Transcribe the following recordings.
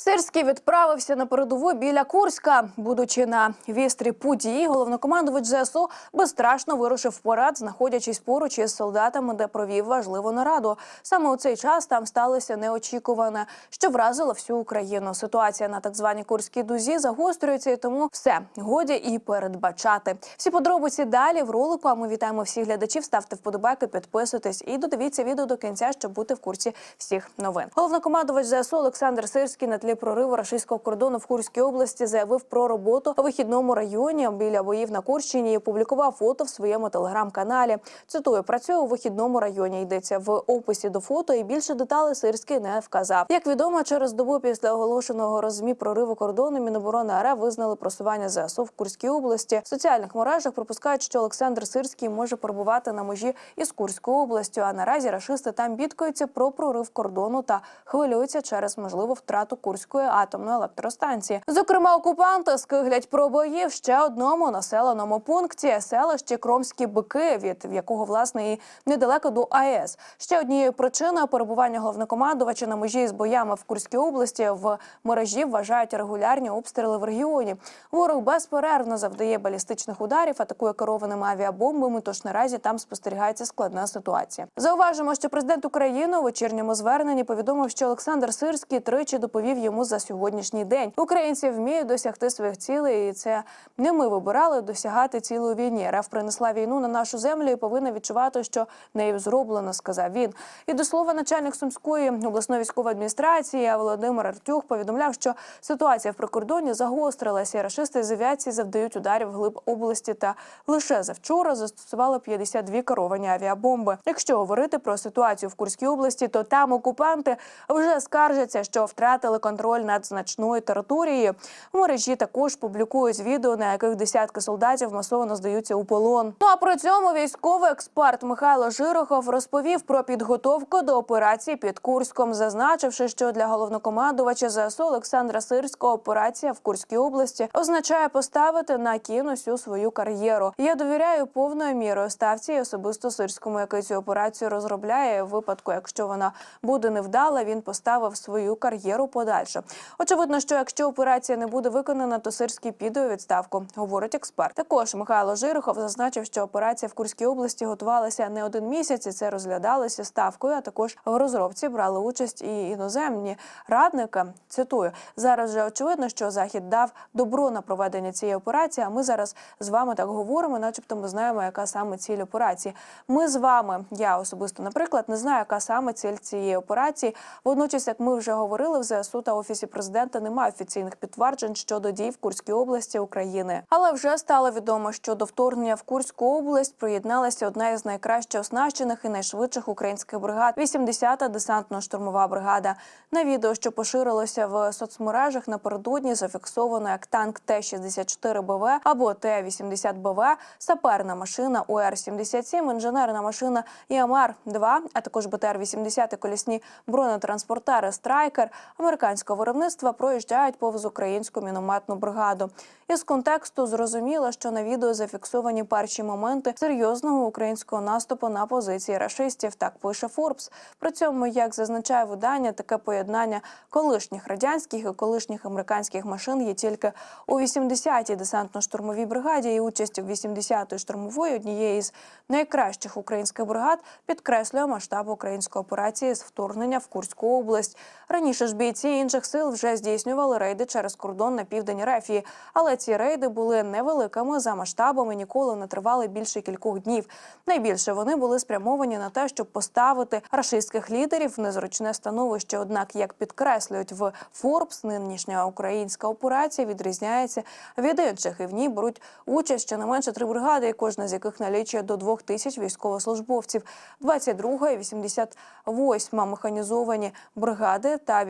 Сирський відправився на передову біля Курська. Будучи на вістрі події, головнокомандувач ЗСУ безстрашно вирушив вперед, знаходячись поруч із солдатами, де провів важливу нараду. Саме у цей час там сталося неочікуване, що вразило всю Україну. Ситуація на так званій Курській дузі загострюється, і тому все годі і передбачати. Всі подробиці далі в ролику. А ми вітаємо всіх глядачів. Ставте вподобайки, підписуйтесь і додивіться відео до кінця, щоб бути в курсі всіх новин. Головнокомандувач ЗСУ Олександр Сирський на тлі прориву рашистського кордону в Курській області заявив про роботу у вихідному районі біля боїв на Курщині і опублікував фото в своєму телеграм-каналі. Цитую, працює у вихідному районі. Йдеться в описі до фото, і більше деталей Сирський не вказав. Як відомо, через добу після оголошеного розмі прориву кордону Міноборони РФ визнали просування ЗСУ в Курській області. В соціальних мережах припускають, що Олександр Сирський може перебувати на межі із Курською областю. А наразі рашисти там бідкаються про прорив кордону та хвилюються через можливу втрату Курської атомної електростанції. Зокрема, окупанти скиглять про бої в ще одному населеному пункті селище Кромські Бики, від якого власне і недалеко до АЕС. Ще однією причиною перебування головнокомандувача на межі з боями в Курській області в мережі вважають регулярні обстріли в регіоні. Ворог безперервно завдає балістичних ударів, атакує керованими авіабомбами. Тож наразі там спостерігається складна ситуація. Зауважимо, що президент України у вечірньому зверненні повідомив, що Олександр Сирський тричі доповів йому за сьогоднішній день. Українці вміють досягти своїх цілей, і це не ми вибирали досягати цілої війні. РФ принесла війну на нашу землю і повинна відчувати, що нею зроблено, сказав він. І до слова, начальник сумської обласної військової адміністрації Володимир Артюх повідомляв, що ситуація в прикордоні загострилася. Рашисти з авіації завдають ударів вглиб області та лише завчора застосували 52 керовані авіабомби. Якщо говорити про ситуацію в Курській області, то там окупанти вже скаржаться, що втратили контроль над значною територією. Мережі також публікують відео, на яких десятки солдатів масово здаються у полон. Ну а при цьому військовий експерт Михайло Жирохов розповів про підготовку до операції під Курськом, зазначивши, що для головнокомандувача ЗСУ Олександра Сирського операція в Курській області означає поставити на кін усю свою кар'єру. Я довіряю повною мірою ставці і особисто сирському, який цю операцію розробляє. В випадку, якщо вона буде невдала, він поставив свою кар'єру подальше. Очевидно, що якщо операція не буде виконана, то сирський піде у відставку, говорить експерт. Також Михайло Жирохов зазначив, що операція в Курській області готувалася не один місяць, і це розглядалося ставкою. А також в розробці брали участь і іноземні радники. Цитую зараз. Вже очевидно, що захід дав добро на проведення цієї операції. А ми зараз з вами так говоримо, начебто ми знаємо, яка саме ціль операції. Ми з вами, я особисто, наприклад, не знаю, яка саме ціль цієї операції. Водночас, як ми вже говорили, в ЗСУ та офісі президента немає офіційних підтверджень щодо дій в Курській області України. Але вже стало відомо, що до вторгнення в Курську область приєдналася одна із найкраще оснащених і найшвидших українських бригад 80-та десантно-штурмова бригада. На відео, що поширилося в соцмережах, напередодні зафіксовано як танк Т-64 БВ або Т-80 БВ, саперна машина УР-77, інженерна машина ІМР-2, а також БТР-80 і колісні бронетранспортери Страйкер американського виробництва проїжджають повз українську мінометну бригаду. Із контексту зрозуміло, що на відео зафіксовані перші моменти серйозного українського наступу на позиції рашистів. Так пише Форбс. При цьому, як зазначає видання, таке поєднання колишніх радянських і колишніх американських машин є тільки у 80-й десантно-штурмовій бригаді. І участь у 80-ї штурмової однієї з найкращих українських бригад підкреслює масштаб української операції з вторгнення в Курську область. Раніше ж бійці інших сил вже здійснювали рейди через кордон на південь Рефії, але ці рейди були невеликими за масштабами, ніколи не тривали більше кількох днів. Найбільше вони були спрямовані на те, щоб поставити рашистських лідерів в незручне становище. Однак, як підкреслюють в Форбс, нинішня українська операція відрізняється від інших, і в ній беруть участь щонайменше три бригади, кожна з яких налічує до двох тисяч військовослужбовців. 22 і 88 механізовані бригади та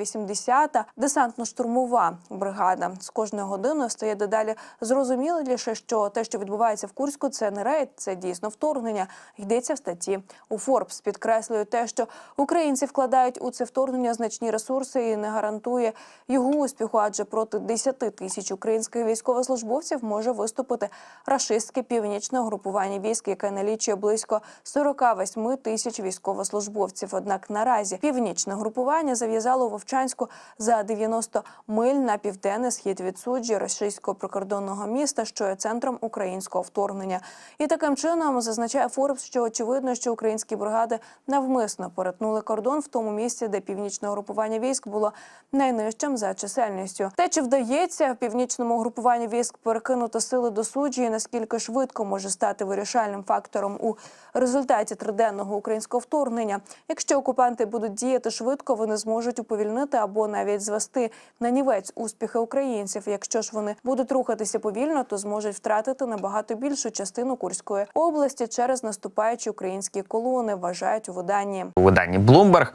80-та десантно-штурмова бригада. З кожною годиною стає дедалі зрозуміліше, що те, що відбувається в Курську, це не рейд, це дійсно вторгнення. Йдеться в статті у Форбс. Підкреслює те, що українці вкладають у це вторгнення значні ресурси і не гарантує його успіху, адже проти 10 тисяч українських військовослужбовців може виступити рашистське північне групування військ, яке налічує близько 48 тисяч військовослужбовців. Однак наразі північне групування зав'язало Вовчанську за 90 миль на південний схід від суджі російського прикордонного міста, що є центром українського вторгнення. І таким чином зазначає Форбс, що очевидно, що українські бригади навмисно перетнули кордон в тому місці, де північне групування військ було найнижчим за чисельністю. Те, чи вдається в північному групуванні військ перекинути сили до суджі, і наскільки швидко може стати вирішальним фактором у результаті триденного українського вторгнення. Якщо окупанти будуть діяти швидко, вони зможуть уповільнити або навіть звести на нівець успіхи українців. Якщо ж вони будуть рухатися повільно, то зможуть втратити набагато більшу частину Курської області через наступаючі українські колони. Вважають у виданні. у виданні Bloomberg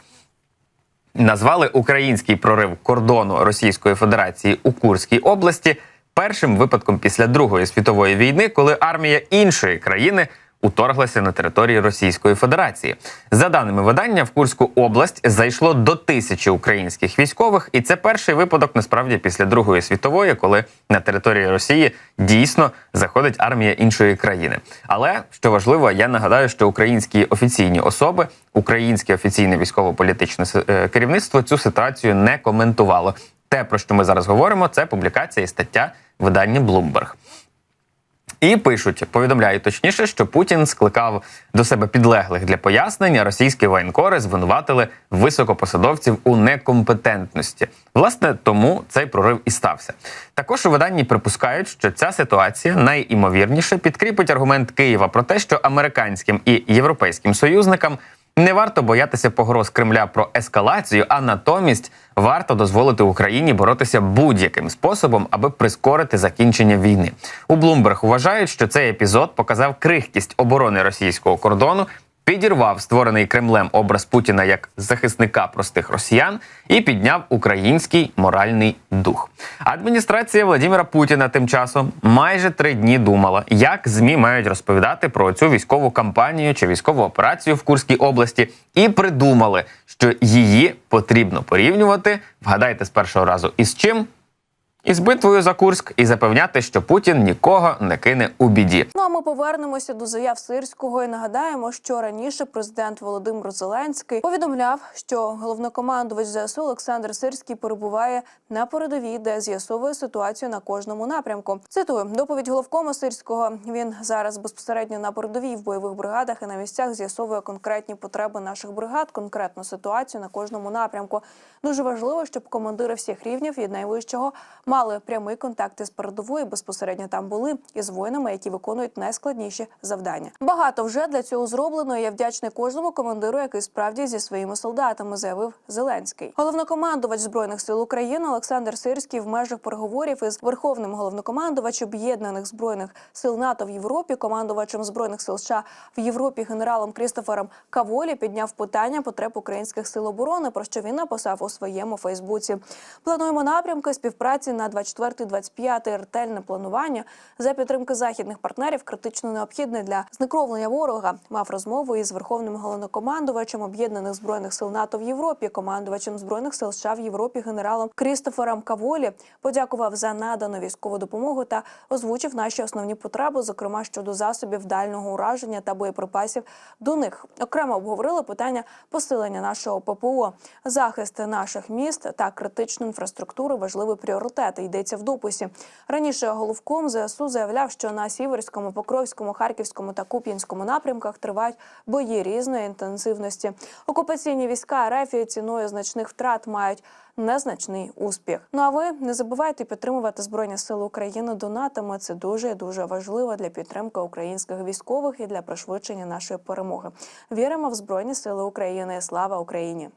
назвали український прорив кордону Російської Федерації у Курській області першим випадком після Другої світової війни, коли армія іншої країни уторглася на території Російської Федерації. За даними видання, в Курську область зайшло до тисячі українських військових, і це перший випадок насправді після Другої світової, коли на території Росії дійсно заходить армія іншої країни. Але що важливо, я нагадаю, що українські офіційні особи, українське офіційне військово-політичне е, керівництво цю ситуацію не коментувало. Те, про що ми зараз говоримо, це публікація і стаття видання Bloomberg. І пишуть, повідомляють точніше, що Путін скликав до себе підлеглих для пояснення. Російські воєнкори звинуватили високопосадовців у некомпетентності. Власне, тому цей прорив і стався. Також у виданні припускають, що ця ситуація найімовірніше підкріпить аргумент Києва про те, що американським і європейським союзникам не варто боятися погроз Кремля про ескалацію, а натомість варто дозволити Україні боротися будь-яким способом, аби прискорити закінчення війни. У Блумберг вважають, що цей епізод показав крихкість оборони російського кордону. Підірвав створений Кремлем образ Путіна як захисника простих росіян і підняв український моральний дух. Адміністрація Владимира Путіна тим часом майже три дні думала, як змі мають розповідати про цю військову кампанію чи військову операцію в Курській області, і придумали, що її потрібно порівнювати. Вгадайте з першого разу із чим? Із битвою за Курськ і запевняти, що Путін нікого не кине у біді. Ну а ми повернемося до заяв сирського і нагадаємо, що раніше президент Володимир Зеленський повідомляв, що головнокомандувач ЗСУ Олександр Сирський перебуває на передовій, де з'ясовує ситуацію на кожному напрямку. Цитую доповідь головкома Сирського. Він зараз безпосередньо на передовій в бойових бригадах і на місцях з'ясовує конкретні потреби наших бригад, конкретну ситуацію на кожному напрямку. Дуже важливо, щоб командири всіх рівнів від найвищого мали прямий контакт із передовою, безпосередньо там були із воїнами, які виконують найскладніші завдання. Багато вже для цього зроблено. Я вдячний кожному командиру, який справді зі своїми солдатами заявив Зеленський. Головнокомандувач збройних сил України Олександр Сирський в межах переговорів із верховним головнокомандувачем об'єднаних збройних сил НАТО в Європі, командувачем збройних сил США в Європі генералом Крістофером Каволі підняв питання потреб українських сил оборони, про що він написав у своєму Фейсбуці. Плануємо напрямки співпраці на 24-25 ретельне планування за підтримки західних партнерів критично необхідне для знекровлення ворога. Мав розмову із верховним головнокомандувачем об'єднаних збройних сил НАТО в Європі, командувачем збройних сил США в Європі генералом Крістофером Каволі. Подякував за надану військову допомогу та озвучив наші основні потреби, зокрема щодо засобів дальнього ураження та боєприпасів до них. Окремо обговорили питання посилення нашого ППО, захист наших міст та критичну інфраструктуру важливий пріоритет. Йдеться в дописі. Раніше головком ЗСУ заявляв, що на Сіверському, Покровському, Харківському та Куп'янському напрямках тривають бої різної інтенсивності. Окупаційні війська РФ ціною значних втрат мають незначний успіх. Ну а ви не забувайте підтримувати збройні сили України донатами. Це дуже дуже важливо для підтримки українських військових і для пришвидшення нашої перемоги. Віримо в збройні сили України. Слава Україні!